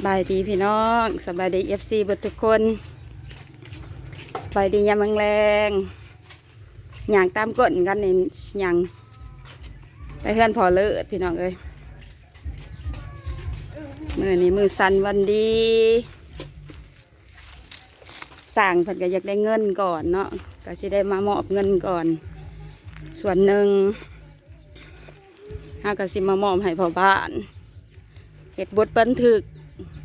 สบายดีพี่น้องสบายดีเอฟซีบดทุกคนสบายดียามแรงอย่างตามกฎกันนี่อย่างไปเพื่อนพอเลิศพี่น้องเอ้ยมือนี้มือสันวันดีสั่งเพิ่นก็อยากได้เงินก่อนเนาะก็จะได้มามอบเงินก่อน ส่วนหนึ่งห้าก็สิมามอบให้พ่อบ้านเห็ดบทบันทึก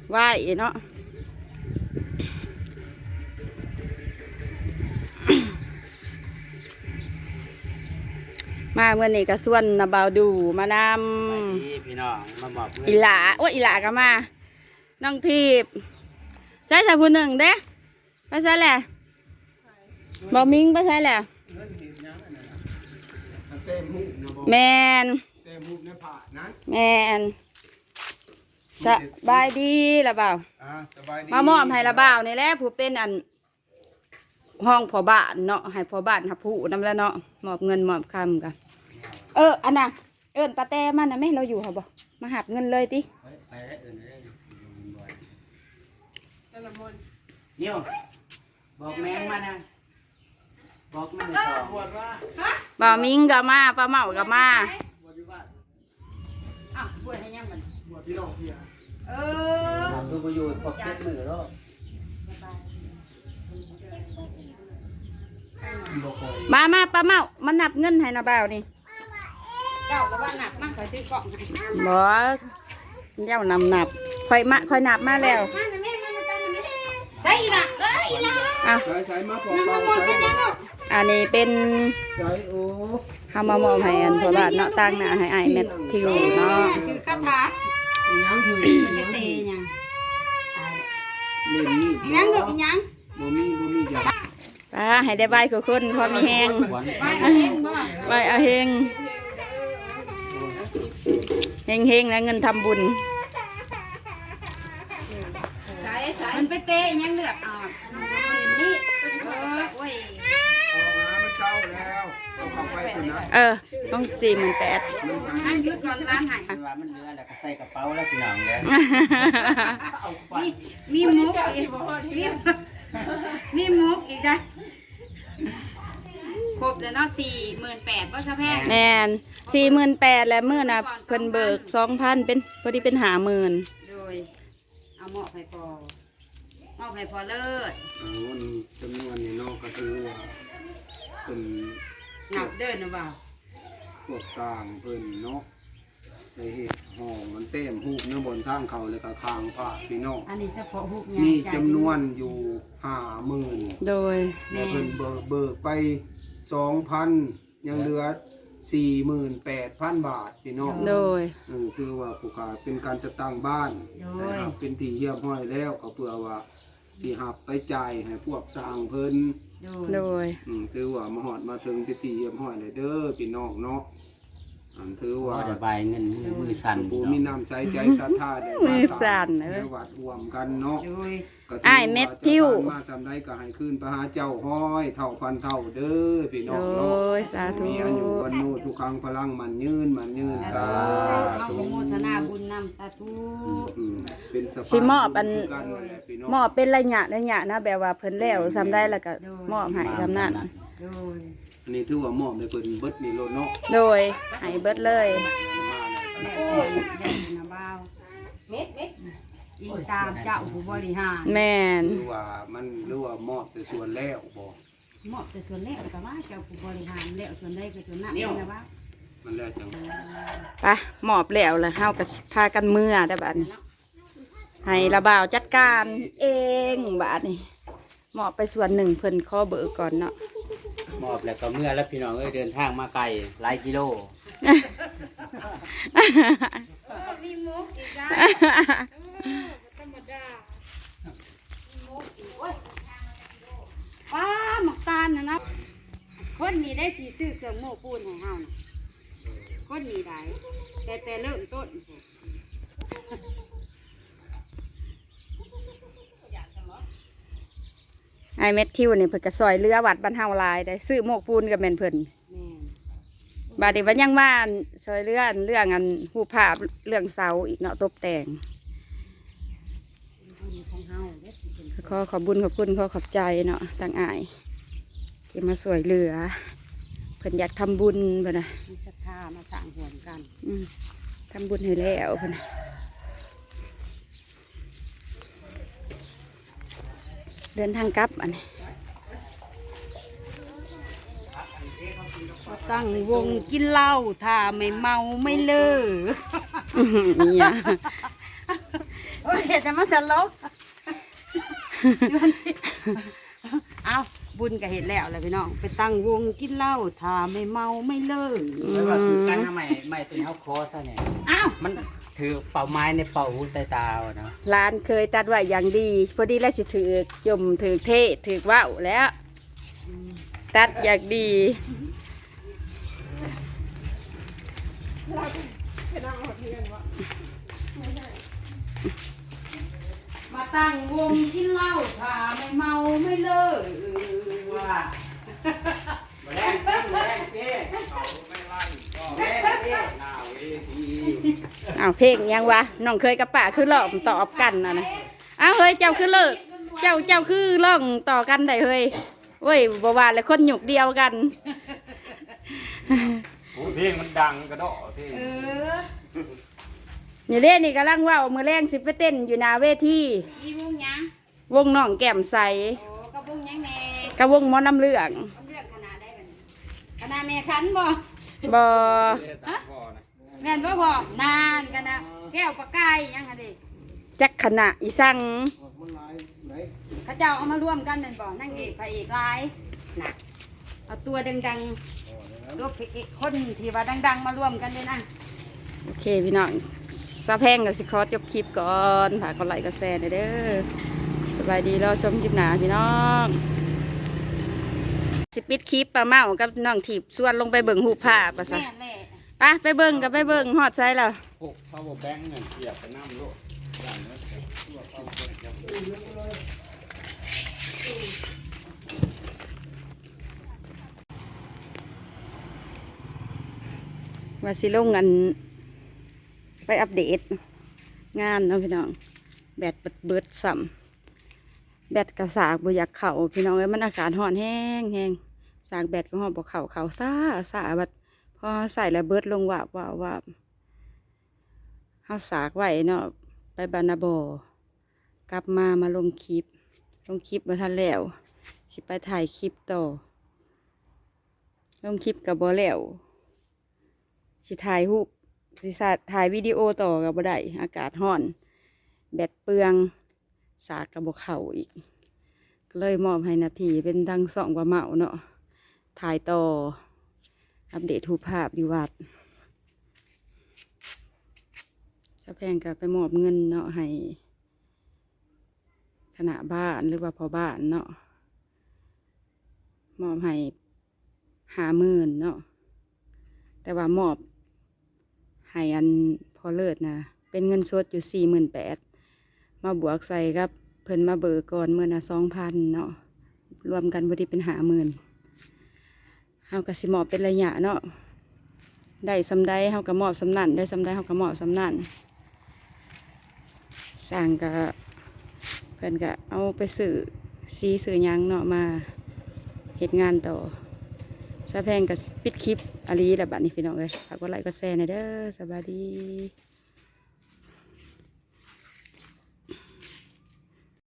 ไหวเนาะมาเมื่อนี้ก็ส่วนนาบาวดูมานดีพี่น้องมาบอกำอีหลาโอ้ยอีหลาก็มาน้องทีบใช่ใช่ผู้หนึ่งเด้ไปใช่แหละบอมิงไปใช่แหละเต็มหุบนะบอกแมนเต็มหุบในผ่านั้นแมน สบายดีละเปล่าอ่าสบายดีมามอบให้ละเปล่านี่แหละผู้เป็นอัน ห้องพอบ้านเนาะให้พอบ้านหับผู้นำแล้วเนาะมอบเงินมอบคำกันเอออันน่ะเอิญปาแต้มันนะแม่เราอยู่เหรอบ่มาหับเงินเลยติไปแล้วอื่นเลยเนี่ยวบอกแมงมานะบอกแมงสองบ่าวมิงก็มาป้าเมาก็มาบวชอยู่บ้านอ้าวบวชให้ยังมันบวชพี่น้องเพีย เออตัวไปอยู่ครบเจ็ดมือแล้วบอกคอยมามาป้าเมามันนับเงินให้นะบ่าวนี่เจ้าก็ว่านับมากคอยซื้อกล่องบ่เจ้านำนับคอยมาคอยนับมาแล้วใช่อีหล่ะเอ้ยอีหล่ะอะใช้ใช้มาพอน้ำเปมัล่านหมดใช้กันยังลูกอันนี้เป็นใช้โอ้เฮามามอบให้อันพอบ้านเนาะตั้งหน้าให้อ้ายแมททิวเนาะคือคาถา อีหยังถือมันจะเตะยังเล่นนี่อีหยังลูกอีหยังบ่มีบ่มีอย่างป้าให้ได้ใบคือคนพอมีแหงหวานไปเอาเองบ่ใบเอาเฮงเฮงเฮงแล้วเงินทำบุญใส่ใส่มันไปเตะอีหยังเลือดออกนี่เออโอ้ยเอาน้ำ มันเศร้าแล้วต้องเข้าไปคนนะเออ ต้องสี่หมื่นแปดนั่งหยุดก่อนร้านไหนว่ามันเหลือแล้วก็ใส่กระเป๋าแล้วพี่น้องเลยเอาไปมีมุกอีกมีมีมุกอีกได้ครบแล้วเนาะสี่หมื่นแปดว่าซะแพงแมนสี่หมื่นแปดแล้วมื่อน่ะเพิ่นเบิกสองพันเป็นพอดีเป็นหาหมื่นโดยเอาหมอกให้พอหมอกให้พอเลิศเอาวันจำนวนนี่เนาะก็คือว่า เป็นนับเดินนะบ่าวพวกสร้างเพิ่นเนาะในเฮ็ดห้องมันเต็มหุบในบนทางเขาแล้วก็ข้างผ้าพี่น้องอันนี้เฉพาะหุบมีจำนวนอยู่ห้าหมื่นโดยแม่เพิ่นเบิกเบิกไปสองพันยังเหลือสี่หมื่นแปดพันบาทพี่น้องโดยเออคือว่าผู้ขาเป็นการจะตั้งบ้านนะครับเป็นที่เยี่ยมห้อยแล้วก็เพื่อว่าสิหับไปจ่ายให้พวกสร้างเพิ่น โดโดยยอืมคือว่ามาหอดมาถึงที่ที่เยี่ยมห้อยเลยเด้อพี่น้องเนาะ อันถือว่าว่าจะใบเงินมือสั่นผู้พี่มีน้องน้ำใจใจศรัทธาได้มือสั่นในเอ้ยวัดรวมกันเนาะโดยก็ถือ้ายเม็ดพิ้ว ว่าจะผ่านมาสำได้ก็ให้ขึ้นไปหาเจ้าห้อย เท่าพันเท่าเด้อพี่น้โดองเนาะยสาธุมีอายุวันโนทุกครั้งพลังมันยืนมันยืนสาเอาธุขโมทนาบุญนำสาธุอืมเป็นสะพานสิมอบอันบุญกันนั่นแหละพี่น้องมอบเป็นระยะระยะนะแบบว่าเพิ่นแล้วทำได้แล้วก็มอบให้ทำนั่นโดย อันนี้ถือว่ามอบในเพิ่นเบิดนี่โลดเนาะโดยให้เบิดเลยมาเลยแม่แม่นะบ่าวเม็ดเม็ดอิงตามเจ้าผู้บริหารแม่นหรือว่ามันหรือว่ามอบแต่ส่วนแล้วบ่เหมาะแต่ส่วนแล้วแต่ว่าเจ้าผู้บริหารแล้วส่วนใดก็ส่วนนั้นนะบ่าวมันแล้วจังไปมอบแล้วแล้วเฮาก็สิพากันเมื่อได้บัดนี้ให้ระบ่าวจัดการเองบัดนี้มอบไปส่วนหนึ่งเพิ่นขอเบิกก่อนเนาะ มอบแล้วก็เมื่อแล้วพี่น้องเอ้ยเดินทางมาไกลหลายกิโลมีมุกอีกนะธรรมดามุกอีกโอ้ยป้าหมักตาลนะนะคนนี้ได้สีซื้อเครื่องโม้ปูนให้เฮานะคนนี้ได้แต่แต่เริ่มต้น ไอเม็ดทิวนี่เพิ่นก็ซอยเรือวัดบ้านเฮาหลายได้ซื้อหมวกปูนกับแม่นเพิ่นแม่นบาดนี้ว่ายังว่าอันซอยเรืออันเรื่องอันรูปภาพเรื่องเสาอีกเนาะตกแต่งของเฮาเด้อที่เป็นขอขอบบุญขอบคุณขอขอบใจเนาะทางอายที่มาสวยเหลือเพิ่นอยากทำบุญเพิ่นนะมีศรัทธามาสร้างหวนกันอืมทำบุญให้แล้วเพิ่นนะ เดินทางกลับอันนี้ก็ตั้งวงกินเหล้าถ้าไม่เมาไม่เลิกอื้อหือนี่อะโอ้ยแต่มันสลบเอาบุญก็เห็นแล้วแหละพี่น้องไปตั้งวงกินเหล้าถ้าไม่เมาไม่เลิกแล้วก็ถือกันทำไมไม่เป็นเฮาคอซะเนี่ยอ้าวมัน ถือเป่าไม้ในเป่าหูใต้ตาเอาเนาะร้านเคยตัดไว้อย่างดี พอดีแล้วสิถือยมถือเทศถือว่าวแล้ว ตัดอย่างดีมาตั้งวงกินเหล้าถ้าไม่เมาไม่เลิกว่าแรงเต้นแรงเต้แรงเต้ อ้าวเพลงยังวะน้องเคยกับป่าคือหลอมตอบกันนะนะอ้าวเฮ้ยเจ้าคือเลิก เจ้าเจ้าคือร้องต่อกันได้เฮ้ยเว้ยบว่าแล้วคนหยุกเดียวกันโอ้เพลงมันดังกระดอเพลงเออนี่เล่นี่กำลังเว่ามือแรงสิไปเต้นอยู่หนาเวทีมีวงหยังวงน้องแก้มใสโอ้กระวงหยังแน่กับวงหมอน้ำเลืองเลือกขนาดได้บัดนี้ขนาดแม่คันบ่บอ แม่นบ่พอนานกันนะแก้วปลากายยังหั่นดิจักขณะอีสังเขาเจ้าเอามาร่วมกันแม่นบ่นางเอกพระเอกหลายน่ะเอาตัวดังๆตัวพระเอกคนที่ว่าดัง ๆ มาร่วมกันเลยนะโอเคพี่น้องซาแพงกับสิคอจบคลิปก่อนฝากกดไลค์กดแชร์หน่อยเด้อสบายดีรอชมคลิปหนาพี่น้องสิปิดคลิปปลาเมากับน้องถีบส่วนลงไปเบิ่งหูผ้าปะซะ แม่นแหละ ไปไปเบิ่งกับไปเบิ่งฮอดใช่แล้วพวก power bank เนี่ยเกียบไปน้ำโลดอย่างนั้นว่าสิลงอัน ไปอัปเดต งานเนาะพี่น้อง แบตเบิดเบิดสัมแบตกระสากบ่อยากเข่าพี่น้องเอ้ยมันอากาศร้อนแห้งแห้งสากแบตก็ห้อนบ่เข่าเข่าซ่าซ่าบัด อใส่แล้วเบิดลงวาบวาบวาบเฮาสากไว้เนาะไปบานาบอกลับมามาลงคลิป ลงคลิปมาทันแล้วสิไปถ่ายคลิปต่อ ลงคลิปกับบ่แล้วสิถ่ายรูปสิสาถ่ายวิดีโอต่อกับบ่ได้อากาศร้อน แบตเปลือง สากกับบกเข่าอีก เลยมอบให้นาทีเป็นดังสองกว่าเมาเนาะถ่ายต่อ อัปเดตรูปภาพอยู่วัดเจ้าแพงก็ไปมอบเงินเนาะให้คณะบ้านหรือว่าพอบ้านเนาะมอบให้หาหมื่นเนาะแต่ว่ามอบให้อันพอเลิศนะเป็นเงินสดอยู่สี่หมื่นแปดมาบวกใส่กับ เพิ่นมาเบิกก่อนเมื่อน่ะสองพันเนาะรวมกันพอดีเป็นหาหมื่น เฮากะสิมอบเป็นระยะเนาะได้สำได้เฮากะหมอบสำนั่นได้สำได้เฮากะหมอบสำนั่นสร้างกะเพิ่นกะเอาไปสื่อซีสื่อยังเนาะมาเหตุงานต่อสะแพงกับปิดคลิปอาลีแล้วบัดนี้พี่น้องเลยฝากกดไลค์กดแชร์หน่อยเด้อสบายดี